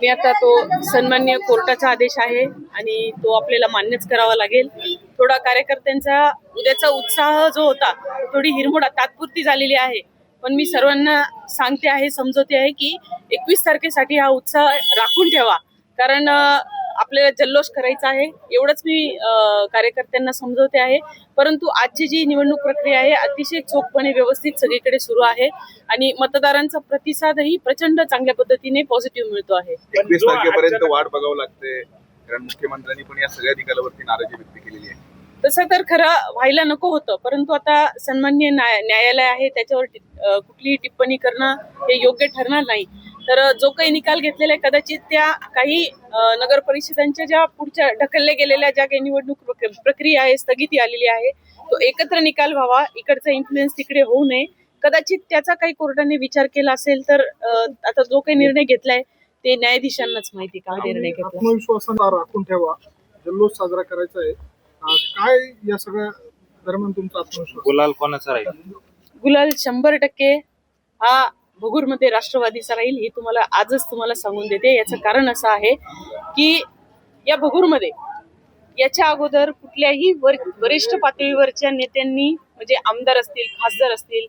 मी आता तो सन्मान्य कोर्टाचा आदेश आहे आणि तो आपल्याला मान्यच करावा लागेल. थोडा कार्यकर्त्यांचा उद्याचा उत्साह जो होता थोडी हिरमोड तात्पुरती झालेली आहे. पण मी सर्वांना सांगते आहे समजवते आहे की एकवीस तारखेसाठी हा उत्साह राखून ठेवा. कारण आपल्याला जल्लोष करायचा आहे. एवढंच मी कार्यकर्त्यांना समजवते आहे. परंतु आजची जी निवडणूक प्रक्रिया आहे अतिशय चोखपणे व्यवस्थित सगळीकडे सुरू आहे आणि मतदारांचा प्रतिसादही प्रचंड चांगल्या पद्धतीने पॉझिटिव्ह मिळतो आहे. एकवीस जो तारखेपर्यंत वाट बघावं लागते. कारण मुख्यमंत्र्यांनी पण या सगळ्या निकालावरती नाराजी व्यक्त केलेली आहे. तसं तर खरं व्हायला नको होतं परंतु आता सन्मान्य न्याय न्यायालय आहे त्याच्यावर कुठलीही टिप्पणी करणं हे योग्य ठरणार नाही. तर जो काही निकाल घेतलेला आहे कदाचित त्या काही नगर परिषदांच्या ज्या पुढच्या ढकलल्या गेलेल्या ज्या काही निवडणूक प्रक- प्रक्रिया आहे स्थगिती आलेली आहे तो एकत्र निकाल व्हावा इकडचा इन्फ्लुएन्स तिकडे होऊ नये. कदाचित त्याचा काही कोर्टाने विचार केला असेल तर आता जो काही निर्णय घेतलाय ते न्यायाधीशांनाच माहिती का निर्णय घेतला राखून ठेवा. जल्लोष साजरा करायचा आहे. काय या सगळ्या दरम्यान तुमचा आत्मविश्वास? गुलाल कोणाचा राहील? गुलाल शंभर टक्के. हा भगूरमध्ये राष्ट्रवादीचा राहील हे तुम्हाला आजच तुम्हाला सांगून देते. याचं कारण असं आहे की या भगूरमध्ये याच्या अगोदर कुठल्याही वर वरिष्ठ पातळीवरच्या नेत्यांनी म्हणजे आमदार असतील खासदार असतील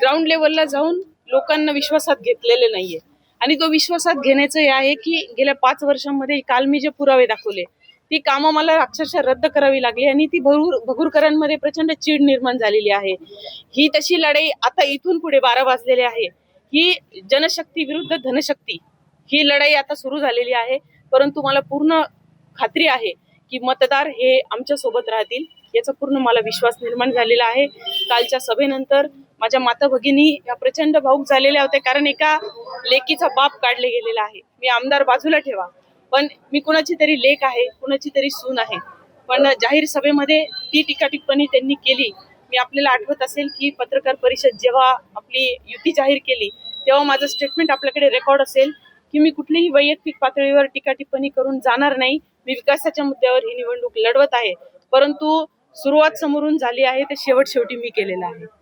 ग्राउंड लेवलला जाऊन लोकांना विश्वासात घेतलेले नाहीये. आणि तो विश्वासात घेण्याचं हे आहे की गेल्या पाच वर्षांमध्ये काल मी जे पुरावे दाखवले ती कामं मला अक्षरशः रद्द करावी लागली आणि ती भगूर भगूरकरांमध्ये प्रचंड चीड निर्माण झालेली आहे. ही तशी लढाई आता इथून पुढे बारा वाजलेली आहे. ही जनशक्ती विरुद्ध धनशक्ती ही लढाई आता सुरू झालेली आहे. परंतु मला पूर्ण खात्री आहे की मतदार हे आमच्यासोबत राहतील याचा पूर्ण मला विश्वास निर्माण झालेला आहे. कालच्या सभेनंतर माझ्या माता भगिनी या प्रचंड भाऊक झालेल्या होत्या कारण एका लेकीचा बाप काढले गेलेला आहे. मी आमदार बाजूला ठेवा पण मी कुणाची तरी लेख आहे कुणाची तरी सून आहे. पण जाहीर सभेमध्ये ती टीका टिप्पणी त्यांनी केली मी आपल्याला आठवत असेल की पत्रकार परिषद जेव्हा आपली युती जाहीर केली तेव्हा माझं स्टेटमेंट आपल्याकडे रेकॉर्ड असेल की मी कुठलीही वैयक्तिक पातळीवर टीका टिप्पणी करून जाणार नाही. मी विकासाच्या मुद्द्यावर ही निवडणूक लढवत आहे. परंतु सुरुवात समोरून झाली आहे ते शेवट शेवटी मी केलेलं आहे.